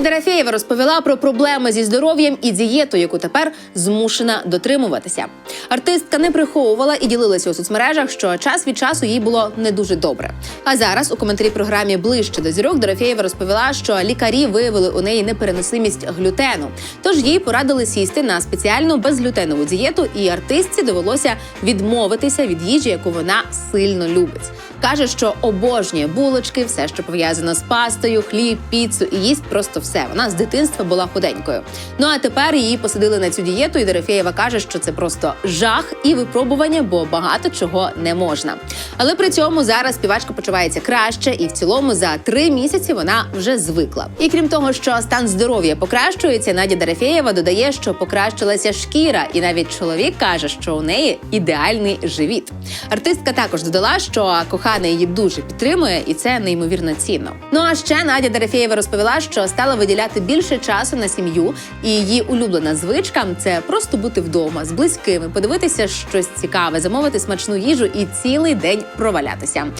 Надя Дорофєєва розповіла про проблеми зі здоров'ям і дієту, яку тепер змушена дотримуватися. Артистка не приховувала і ділилася у соцмережах, що час від часу їй було не дуже добре. А зараз у коментарі програмі ближче до зірок Дорофєєва розповіла, що лікарі виявили у неї непереносимість глютену. Тож їй порадили сісти на спеціальну безглютенову дієту, і артистці довелося відмовитися від їжі, яку вона сильно любить. Каже, що обожнює булочки, все, що пов'язано з пастою, хліб, піцу і їсть просто все. Вона з дитинства була худенькою. Ну а тепер її посадили на цю дієту, і Дорофєєва каже, що це просто жах і випробування, бо багато чого не можна. Але при цьому зараз співачка почувається краще, і в цілому за три місяці вона вже звикла. І крім того, що стан здоров'я покращується, Надя Дорофєєва додає, що покращилася шкіра, і навіть чоловік каже, що у неї ідеальний живіт. Артистка також додала, що коханий її дуже підтримує, і це неймовірно цінно. Ну а ще Надя Дорофєєва розповіла, що стала виділяти більше часу на сім'ю, і її улюблена звичка це просто бути вдома з близькими, подивитися щось цікаве, замовити смачну їжу і цілий день провалятися.